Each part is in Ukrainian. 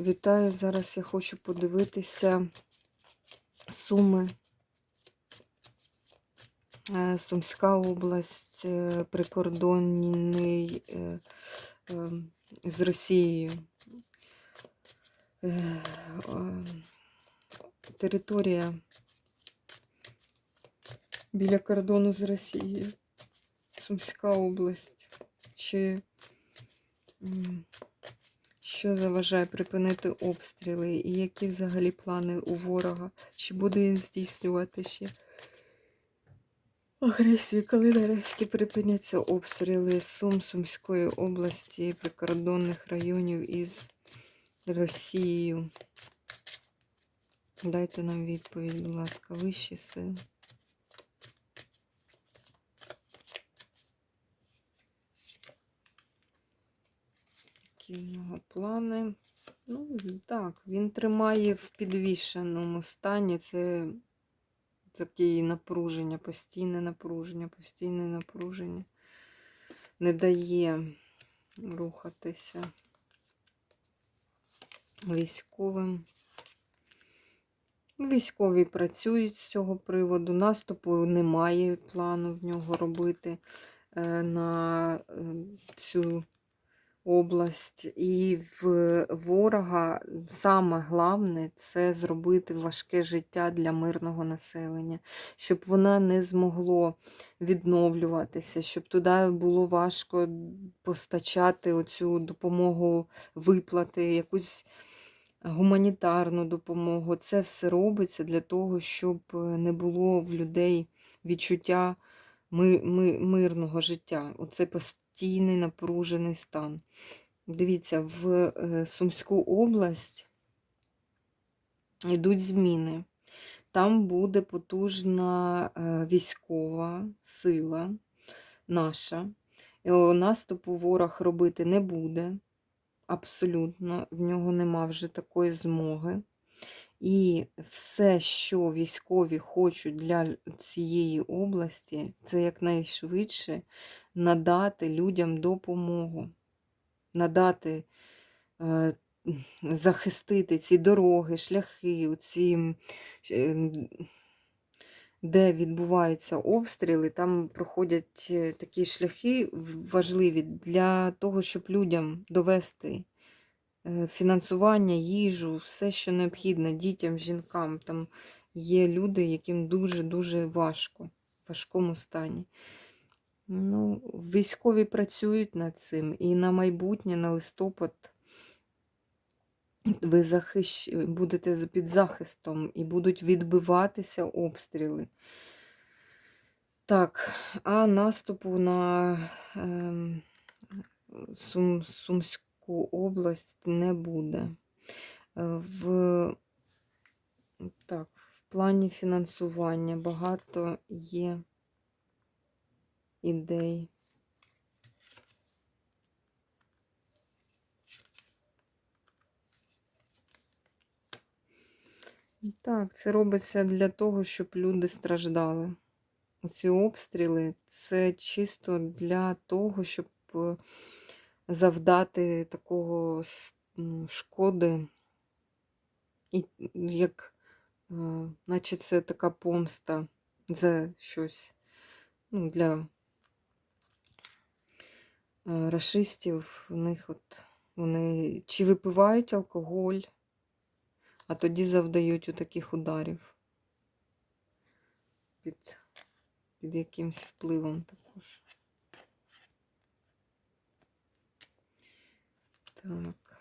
Вітаю! Зараз я хочу подивитися Суми. Е, Сумська область, е, прикордонний е, е, з Росією. Територія біля кордону з Росією. Сумська область. Чи що заважає припинити обстріли? І які взагалі плани у ворога? Чи буде він здійснювати ще агресію, коли нарешті припиняться обстріли Сум, Сумської області, прикордонних районів із Росією? Дайте нам відповідь, будь ласка, вищі сили. Нього плани? Ну, так, він тримає в підвішеному стані. Це таке напруження, постійне напруження, постійне напруження. Не дає рухатися військовим. Військові працюють з цього приводу. Наступу немає плану в нього робити е, на е, цю область. І в ворога саме головне це зробити важке життя для мирного населення, щоб вона не змогло відновлюватися, щоб туди було важко постачати оцю допомогу, виплати, якусь гуманітарну допомогу. Це все робиться для того, щоб не було в людей відчуття ми, ми, мирного життя. Оце постійний напружений стан. Дивіться, в е, Сумську область йдуть зміни. Там буде потужна е, військова сила наша. Наступу ворог робити не буде. Абсолютно, в нього нема вже такої змоги. І все, що військові хочуть для цієї області, це якнайшвидше надати людям допомогу, надати, е, захистити ці дороги, шляхи, ці, де відбуваються обстріли, там проходять е, такі шляхи важливі для того, щоб людям довести фінансування, їжу, все, що необхідно дітям, жінкам. Там є люди, яким дуже-дуже важко, в важкому стані. Ну, Військові працюють над цим і на майбутнє, на листопад ви захищ... будете під захистом і будуть відбиватися обстріли. Так, а наступу на е, Сум... Сумську область не буде. В так, в плані фінансування багато є ідей. Так, це робиться для того, щоб люди страждали. Ці обстріли це чисто для того, щоб е, завдати такого шкоди, і як, наче це така помста за щось ну, для расистів, у них от вони чи випивають алкоголь, а тоді завдають у таких ударів під, під якимсь впливом також. Так.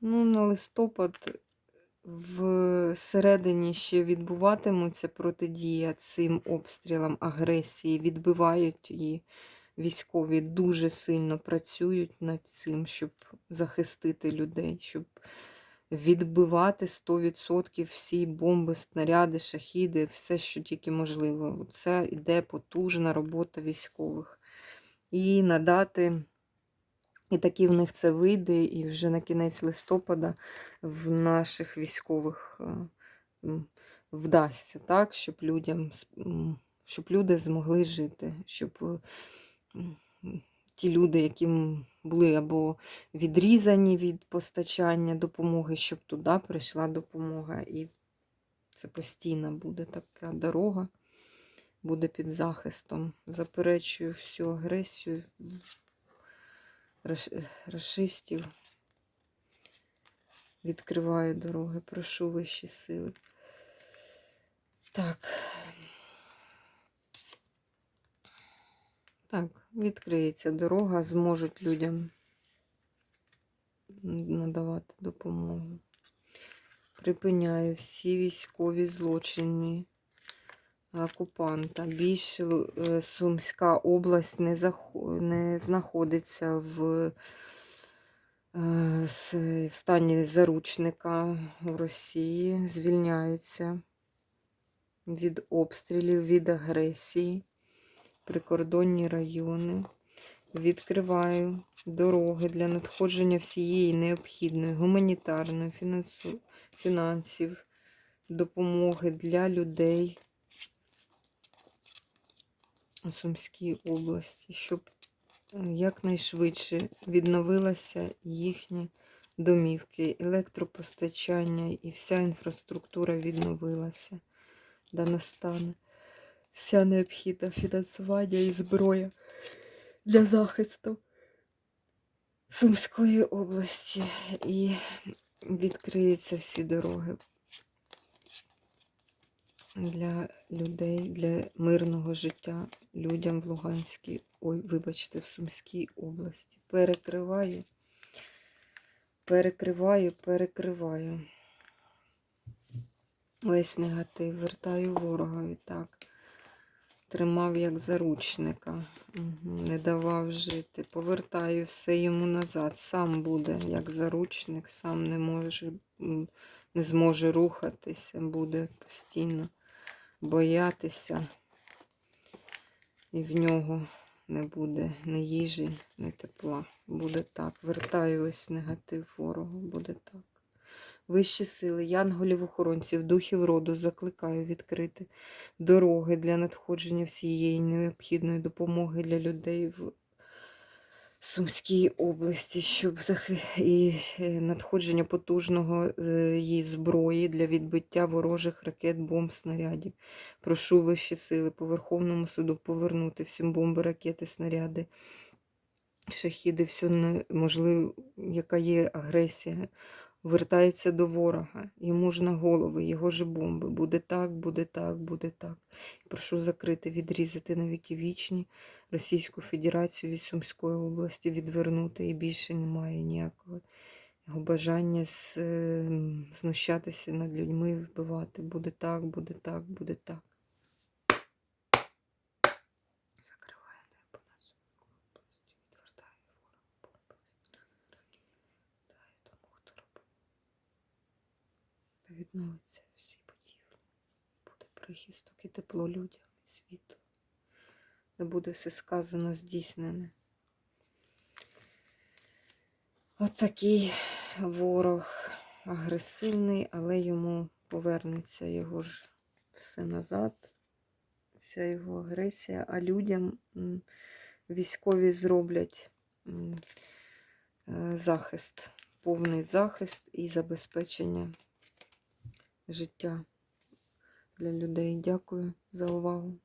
Ну, на листопад в середині ще відбуватимуться протидія цим обстрілам агресії, відбивають її військові дуже сильно працюють над цим, щоб захистити людей, щоб відбивати 100% всі бомби, снаряди, шахіди, все, що тільки можливо. Це йде потужна робота військових. І надати. І таки в них це вийде, і вже на кінець листопада в наших військових е, вдасться так, щоб людям, щоб люди змогли жити, щоб ті люди, які були або відрізані від постачання допомоги, щоб туди прийшла допомога. І це постійна буде така дорога, буде під захистом. Заперечую всю агресію рашистів. Відкриваю дороги, прошу вищі сили. Так. Так, відкриється дорога, зможуть людям надавати допомогу. Припиняю всі військові злочини окупанта. Більше е, Сумська область не, захо- не знаходиться в, е, в стані заручника в Росії. Звільняються від обстрілів, від агресії. Прикордонні райони. Відкриваю дороги для надходження всієї необхідної гуманітарної фінансу, фінансів, допомоги для людей у Сумській області, щоб е, якнайшвидше відновилася їхні домівки, електропостачання і вся інфраструктура відновилася. Да настане вся необхідна фінансування і зброя для захисту Сумської області і відкриються всі дороги для людей, для мирного життя людям в Луганській, ой, вибачте, в Сумській області. Перекриваю, перекриваю, перекриваю. Весь негатив, вертаю ворогові, так. Тримав як заручника, не давав жити. Повертаю все йому назад. Сам буде як заручник, сам не може, не зможе рухатися, буде постійно боятися. І в нього не буде ні їжі, ні тепла. Буде так. Вертаю ось негатив ворогу, буде так. Вищі сили, янголів-охоронців, духів роду закликаю відкрити дороги для надходження всієї необхідної допомоги для людей в Сумській області, щоб і е, надходження потужного е, її зброї для відбиття ворожих ракет, бомб, снарядів. Прошу вищі сили по Верховному суду повернути всім бомби, ракети, снаряди, шахіди, все можливо, яка є агресія. Вертається до ворога, йому ж на голови, його ж бомби. Буде так, буде так, буде так. Прошу закрити, відрізати на віки вічні Російську Федерацію від Сумської області, відвернути і більше немає ніякого його бажання е, знущатися над людьми, вбивати. Буде так, буде так, буде так. Відновиться всі будівлі. Буде прихисток і тепло людям, і світло. Де буде все сказано, здійснене. От такий ворог агресивний, але йому повернеться його ж все назад, вся його агресія, а людям військові зроблять е, захист, повний захист і забезпечення життя для людей. Дякую за увагу.